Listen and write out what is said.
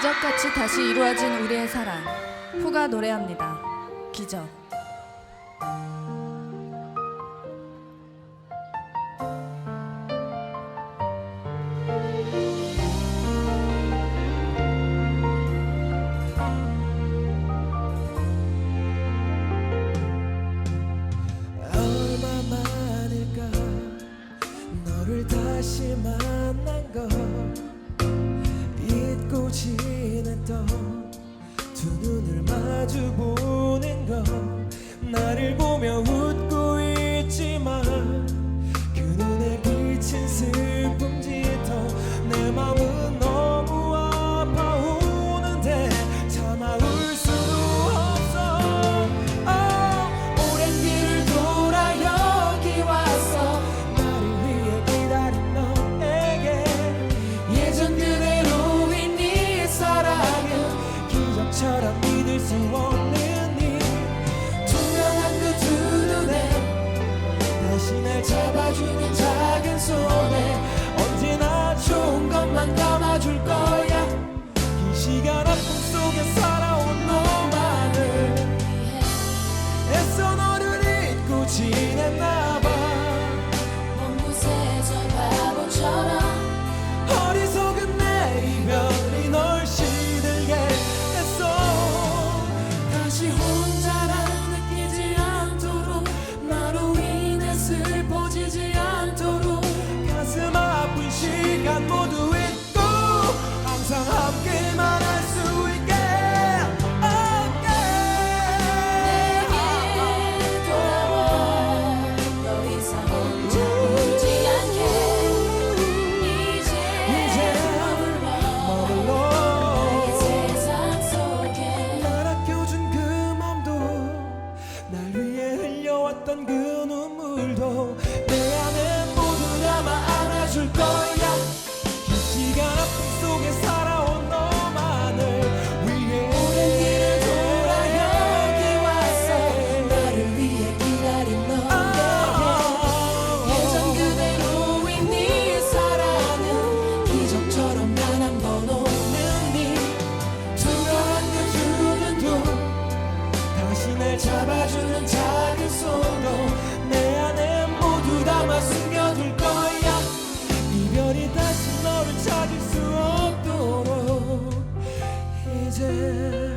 기적같이 다시 이루어진 우리의 사랑. 후가 노래합니다. 기적. 얼마만일까? 너를 다시 만난 것. 수 없는 일 투명한 그 두 눈에 다시 날 잡아주는 작은 손에 언제나 좋은 것만 담아줄 거야. 긴 시간 아픔 속에 살아온 너만을 애써 너를 잊고 지낸 날 흘렸던 그 눈물도 찾을 수 없도록 이제